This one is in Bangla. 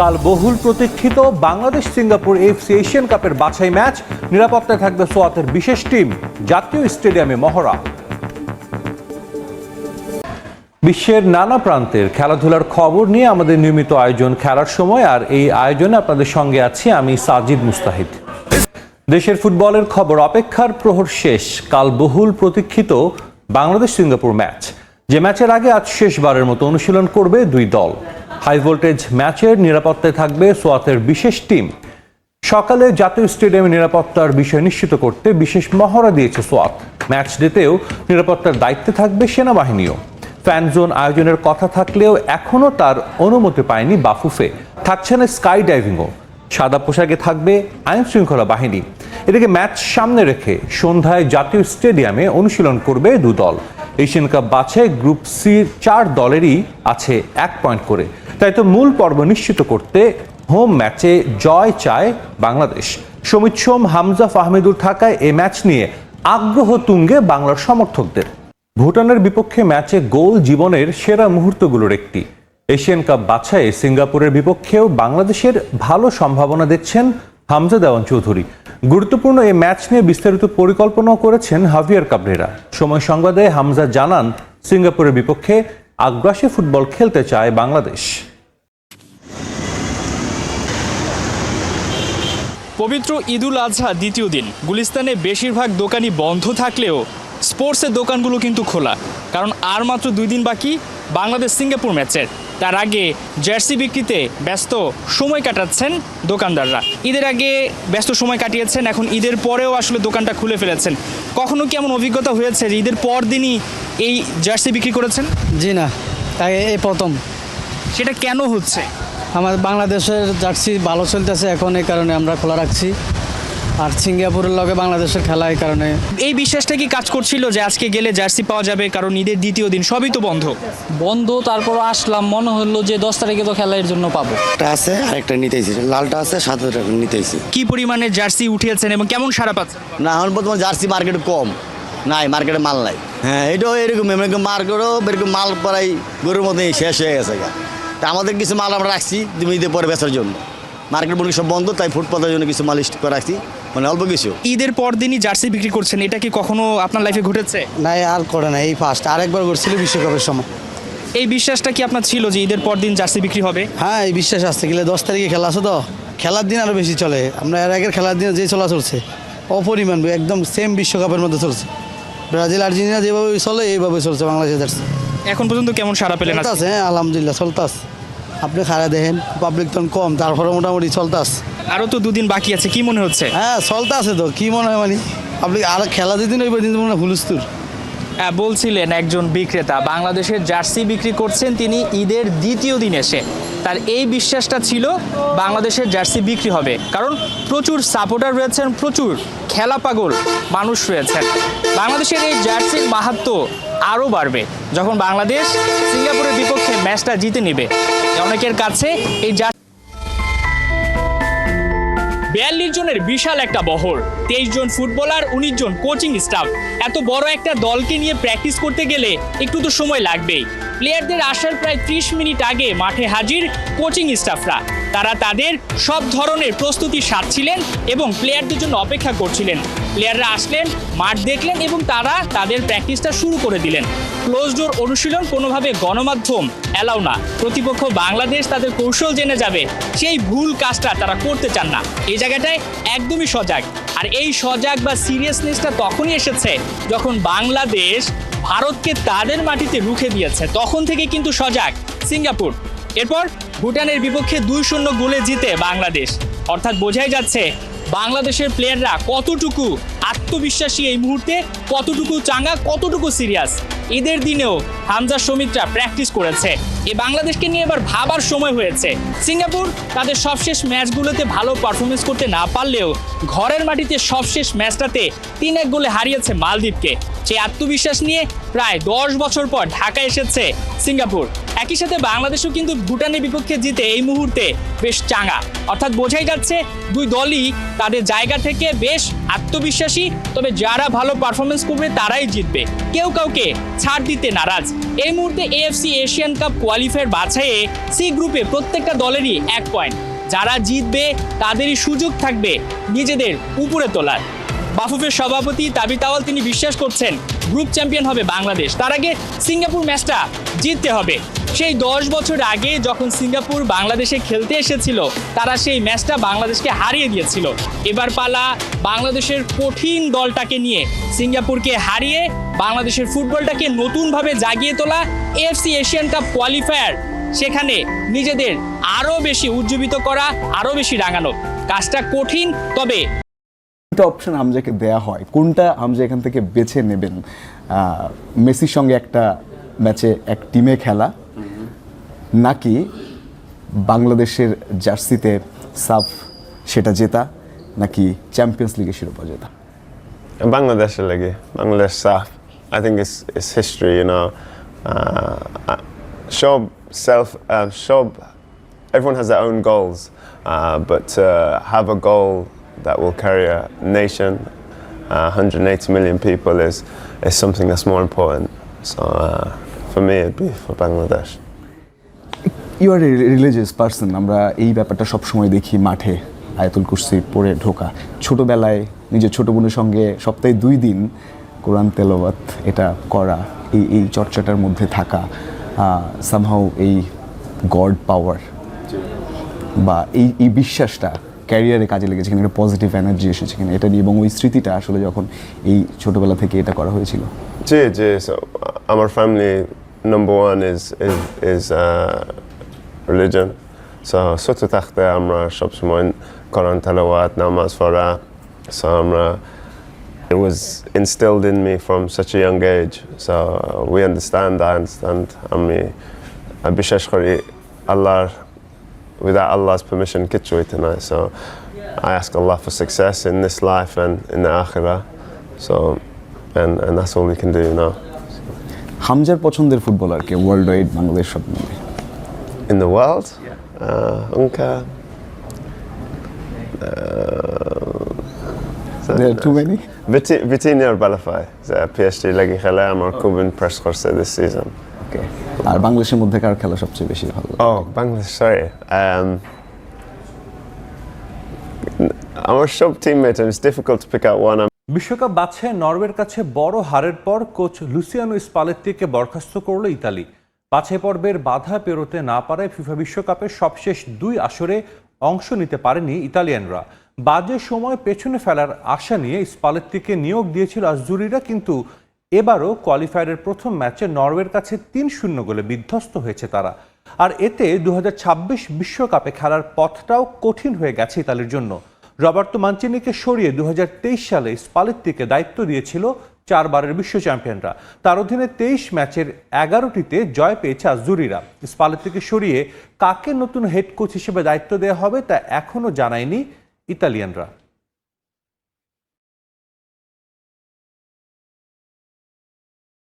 কাল বহুল প্রতীক্ষিত বাংলাদেশ সিঙ্গাপুর এফসি এশিয়ান কাপের বাছাই ম্যাচ। নিরাপত্তায় থাকবে সোয়াতের বিশেষ টিম, জাতীয় স্টেডিয়ামে মহড়া। বিশ্বের নানা প্রান্তের খেলাধুলার খবর নিয়ে আমাদের নিয়মিত আয়োজন খেলার সময়, আর এই আয়োজনে আপনাদের সঙ্গে আছি আমি সাজিদ মুস্তাহিদ। দেশের ফুটবলের খবর অপেক্ষার প্রহর শেষ, কাল বহুল প্রতীক্ষিত বাংলাদেশ সিঙ্গাপুর ম্যাচ। যে ম্যাচের আগে আজ শেষবারের মতো অনুশীলন করবে দুই দল। হাই ভোল্টেজ ম্যাচের নিরাপত্তায় থাকবে সোয়াতের বিশেষ টিম। সকালে জাতীয় স্টেডিয়ামে নিরাপত্তার বিষয় নিশ্চিত করতে বিশেষ মহড়া দিয়েছে সোয়াত ম্যাচ ডেতেও নিরাপত্তার দায়িত্বে থাকবে সেনাবাহিনীও। ফ্যান জোন আয়োজনের কথা থাকলেও এখনও তার অনুমতি পায়নি বাফুফে। থাকছে না স্কাই ডাইভিংও সাদা পোশাকে থাকবে আইন শৃঙ্খলা বাহিনী। এদিকে ম্যাচ সামনে রেখে সন্ধ্যায় জাতীয় স্টেডিয়ামে অনুশীলন করবে দু দল এশিয়ান কাপ বাছাই গ্রুপ সি চার দলেরই আছে এক পয়েন্ট করে। তাই তো মূল পর্ব নিশ্চিত করতে হোম ম্যাচে জয় চায় বাংলাদেশ। সমিত সোম, হামজা ফাহমিদুর থাকায় এ ম্যাচ নিয়ে আগ্রহ তুঙ্গে বাংলার সমর্থকদের। ভুটানের বিপক্ষে ম্যাচে গোল জীবনের সেরা মুহূর্তগুলোর একটি। এশিয়ান কাপ বাছাইয়ে সিঙ্গাপুরের বিপক্ষেও বাংলাদেশের ভালো সম্ভাবনা দেখছেন হামজা দেওয়ান চৌধুরী। গুরুত্বপূর্ণ এই ম্যাচ নিয়ে বিস্তারিত পরিকল্পনাও করেছেন হাভিয়ার কাবরেরা। সময় সংবাদে হামজা জানান, সিঙ্গাপুরের বিপক্ষে আগ্রাসী ফুটবল খেলতে চায় বাংলাদেশ। পবিত্র ঈদুল আজহা দ্বিতীয় দিন। গুলিস্তানে বেশিরভাগ দোকানই বন্ধ থাকলেও স্পোর্টসের দোকানগুলো কিন্তু খোলা। কারণ আর মাত্র দুই দিন বাকি বাংলাদেশ সিঙ্গাপুর ম্যাচের। তার আগে জার্সি বিক্রিতে ব্যস্ত সময় কাটাচ্ছেন দোকানদাররা। ঈদের আগে ব্যস্ত সময় কাটিয়েছেন এখন ঈদের পরেও আসলে দোকানটা খুলে ফেলেছেন। কখনো কি এমন অভিজ্ঞতা হয়েছে যে ঈদের পর দিনই এই জার্সি বিক্রি করেছেন? জি না তাই এই প্রথম। সেটা কেন হচ্ছে? আমাদের বাংলাদেশের জার্সি ভালো চলতেছে এখন এই কারণে আমরা খোলা রাখছি। আর সিঙ্গাপুরের লগে বাংলাদেশের খেলা এই কারণে। এই বিশ্বাসটা কি কাজ করছিল যে আজকে গেলে জার্সি পাওয়া যাবে? কারণ ঈদের দ্বিতীয় দিন সবই তো বন্ধ। বন্ধ তারপর আসলাম মনে হলো যে দশ তারিখে তো খেলা এর জন্য পাবো। একটা আছে আরেকটা নিতেইছি লালটা আছে সাদাটা নিতেইছি কি পরিমাণে জার্সি উঠিয়েছেন এবং কেমন সারা পাচ্ছেন না এখন বর্তমানে জার্সি মার্কেট কম। নাই মার্কেটে মাল নাই। হ্যাঁ এটাও এরকম এরকম মার্কেটও এরকম মাল প্রায় গরুর মতোই শেষ হয়ে গেছে গা। তা আমাদের কিছু মাল আমরা রাখছি ঈদের পরে বেচার জন্য। মার্কেট মনে সব বন্ধ তাই ফুটপাতের জন্য কিছু মাল স্টক করে রাখছি। মানে অল্প কিছু। ঈদের পর দিনই জার্সি বিক্রি করছেন এটা কি কখনো আপনার লাইফে ঘটেছে? নাই আর করে না এই ফার্স্ট আরেকবার করছিল বিশ্বকাপের সময়। এই বিশ্বাসটা কি আপনার ছিল যে ঈদের পর দিন জার্সি বিক্রি হবে? হ্যাঁ এই বিশ্বাস আসতে গেলে দশ তারিখে খেলা আছে তো। খেলার দিন আরও বেশি চলে। আমরা এর আগের খেলার দিনে যে চলা চলছে অপরিমাণ একদম সেম বিশ্বকাপের মধ্যে চলছে। ব্রাজিল আর্জেন্টিনা যেভাবে চলে এইভাবে চলছে বাংলাদেশের জার্সি। এখন পর্যন্ত কেমন সারা পেলেন আজকে? চলতেছে হ্যাঁ আলহামদুলিল্লাহ চলতাছে। আপনি খারা দেখেন পাবলিক তখন কম তারপরে মোটামুটি চলতাছে। আরও তো দুদিন বাকি আছে কি মনে হচ্ছে? হ্যাঁ চলতে আছে তো কি মনে হয় মানে? আপনি আর খেলা দিন ওই দিন মনে হয় হুলুস্তুর হ্যাঁ, বলছিলেন একজন বিক্রেতা বাংলাদেশের জার্সি বিক্রি করছেন তিনি ঈদের দ্বিতীয় দিন এসে। তার এই বিশ্বাসটা ছিল বাংলাদেশের জার্সি বিক্রি হবে কারণ প্রচুর সাপোর্টার রয়েছেন প্রচুর খেলা পাগল মানুষ রয়েছেন। বাংলাদেশের এই জার্সির মাহাত্ম আরও বাড়বে। যখন বাংলাদেশ সিঙ্গাপুরের বিপক্ষে ম্যাচটা জিতে নেবে অনেকের কাছে এই বিয়াল্লিশ জনের বিশাল একটা বহর, তেইশ জন ফুটবলার, উনিশ জন কোচিং স্টাফ। এত বড় একটা দলকে নিয়ে প্র্যাকটিস করতে গেলে একটু তো সময় লাগবেই। প্লেয়ারদের আসার প্রায় ত্রিশ মিনিট আগে মাঠে হাজির কোচিং স্টাফরা। তারা তাদের সব ধরনের প্রস্তুতি সারছিলেন এবং প্লেয়ারদের জন্য অপেক্ষা করছিলেন। প্লেয়াররা আসলেন, মাঠ দেখলেন এবং তারা তাদের প্র্যাকটিসটা শুরু করে দিলেন। ক্লোজ ডোর অনুশীলন কোনোভাবে গণমাধ্যম অ্যালাউ না। প্রতিপক্ষ বাংলাদেশ তাদের কৌশল জেনে যাবে, সেই ভুল কাজটা তারা করতে চান না। এই জায়গাটায় একদমই সজাগ। আর এই সজাগ বা সিরিয়াসনেসটা তখনই এসেছে যখন বাংলাদেশ ভারতকে তাদের মাটিতে রুখে দিয়েছে। তখন থেকে কিন্তু সজাগ। সিঙ্গাপুর। এরপর ভুটানের বিপক্ষে দুই শূন্য গোলে জিতে বাংলাদেশ। অর্থাৎ বোঝাই যাচ্ছে বাংলাদেশের প্লেয়াররা কতটুকু আত্মবিশ্বাসী এই মুহূর্তে, কতটুকু চাঙ্গা, কতটুকু সিরিয়াস ঈদের দিনেও হামজা শ্রমিকরা প্র্যাকটিস করেছে। এ বাংলাদেশকে নিয়ে এবার ভাবার সময় হয়েছে। সিঙ্গাপুর তাদের সবশেষ ম্যাচগুলোতে ভালো পারফরমেন্স করতে না পারলেও ঘরের মাটিতে সবশেষ ম্যাচটাতে তিন এক গোলে হারিয়েছে মালদ্বীপকে। সেই আত্মবিশ্বাস নিয়ে প্রায় দশ বছর পর ঢাকা এসেছে সিঙ্গাপুর। একই সাথে বাংলাদেশও কিন্তু ভুটানের বিপক্ষে জিতে এই মুহূর্তে বেশ চাঙা অর্থাৎ বোঝাই যাচ্ছে দুই দলই তাদের জায়গা থেকে বেশ আত্মবিশ্বাসী, তবে যারা ভালো পারফরমেন্স করবে তারাই জিতবে। কেউ কাউকে ছাড় দিতে নারাজ। এই মুহূর্তে এএফসি এশিয়ান কাপ কোয়ালিফায়ার বাছাইয়ে সি গ্রুপে প্রত্যেকটা দলেরই এক পয়েন্ট যারা জিতবে, তাদেরই সুযোগ থাকবে নিজেদের উপরে তোলার। বাফুফের সভাপতি তাবি তাওয়াল তিনি বিশ্বাস করছেন গ্রুপ চ্যাম্পিয়ন হবে বাংলাদেশ। তার আগে সিঙ্গাপুর ম্যাচটা জিততে হবে। সেই দশ বছর আগে যখন সিঙ্গাপুর বাংলাদেশে খেলতে এসেছিল, তারা সেই ম্যাচটা বাংলাদেশকে হারিয়ে দিয়েছিল। এবার পালা বাংলাদেশের কঠিন দলটাকে নিয়ে সিঙ্গাপুরকে হারিয়ে বাংলাদেশের ফুটবলটাকে নতুনভাবে জাগিয়ে তোলা এএফসি এশিয়ান কাপ কোয়ালিফায়ার, সেখানে নিজেদের আরও বেশি উজ্জীবিত করা, আরও বেশি রাঙানো। কাজটা কঠিন, তবে তিনটা অপশন আমজাকে দেয়া হয়। কোনটা আমজা এখান থেকে বেছে নেবেন? মেসির সঙ্গে একটা ম্যাচে এক টিমে খেলা, নাকি বাংলাদেশের জার্সিতে সাফ সেটা জেতা, নাকি চ্যাম্পিয়ন্স লিগে শিরোপা জেতা? বাংলাদেশের লাগে, বাংলাদেশ সাফ। I think is is history you know সব সেলফ সব everyone has the own goals but have a goal that will carry a nation, uh, 180 million people, is is something that's more important. So uh, for me, it'd be for Bangladesh. You are religious person আমরা এই ব্যাপারটা সবসময় দেখি মাঠে আয়াতুল কুরসি পড়ে ঢোকা ছোটবেলায় নিজের ছোট বোনের সঙ্গে সপ্তাহে দুই দিন কোরআন তেলাওয়াত এটা করা এই এই চর্চাটার মধ্যে থাকা সামহাও এই গড পাওয়ার বা এই এই বিশ্বাসটা ক্যারিয়ারে কাজে লেগেছে কিনা একটা পজিটিভ এনার্জি এসেছে কিনা এটা নিয়ে এবং ওই স্মৃতিটা আসলে যখন এই ছোটবেলা থেকে এটা করা হয়েছিল। জি জি আমার family number one is is is uh, religion. So থাকতে আমরা সবসময় কোরআন তেলাওয়াত নামাজ পড়া so আমরা it was instilled in me from such a young age. So we understand I understand. আমি বিশ্বাস করি আল্লাহর without Allah's permission হইতে নাই so I ask Allah for success in this life and in the akhirah so and and that's all we can do now হামজার পছন্দের ফুটবলারকে ওয়ার্ল্ড ওয়াইড বাংলাদেশ সব মিলে in the world. Uh, Unka. There are too many? Vitinha or Balafai. PSG lagi খেলে আমার খুব ইমপ্রেস করছে this season. ওকে আর বাংলাদেশের মধ্যে কার খেলা সবচেয়ে বেশি ভালো লাগে? Oh, Bangladesh, sorry. Um, আমার সব and it's difficult to pick out one. বিশ্বকাপ বাছাই নরওয়ের কাছে বড় হারের পর কোচ লুসিয়ানো স্পালেত্তিকে বরখাস্ত করল ইতালি বাছাই পর্বের বাধা পেরোতে না পারায় ফিফা বিশ্বকাপের সবশেষ দুই আসরে অংশ নিতে পারেনি ইতালিয়ানরা বাজে সময় পেছনে ফেলার আশা নিয়ে স্পালেত্তিকে নিয়োগ দিয়েছিল আজুরিরা কিন্তু এবারও কোয়ালিফায়ারের প্রথম ম্যাচে নরওয়ের কাছে তিন শূন্য গোলে বিধ্বস্ত হয়েছে তারা। আর এতে দু বিশ্বকাপে খেলার পথটাও কঠিন হয়ে গেছে ইতালির জন্য। রবার্তো মাঞ্চিনিকে সরিয়ে দু হাজার তেইশ সালে স্পালেত্তিকে দায়িত্ব দিয়েছিল চারবারের বিশ্ব চ্যাম্পিয়নরা। তার অধীনে তেইশ ম্যাচের এগারোটিতে জয় পেয়েছে আজুরিরা। স্পালেত্তিকে সরিয়ে কাকে নতুন হেড কোচ হিসেবে দায়িত্ব দেওয়া হবে তা এখনও জানায়নি ইতালিয়ানরা।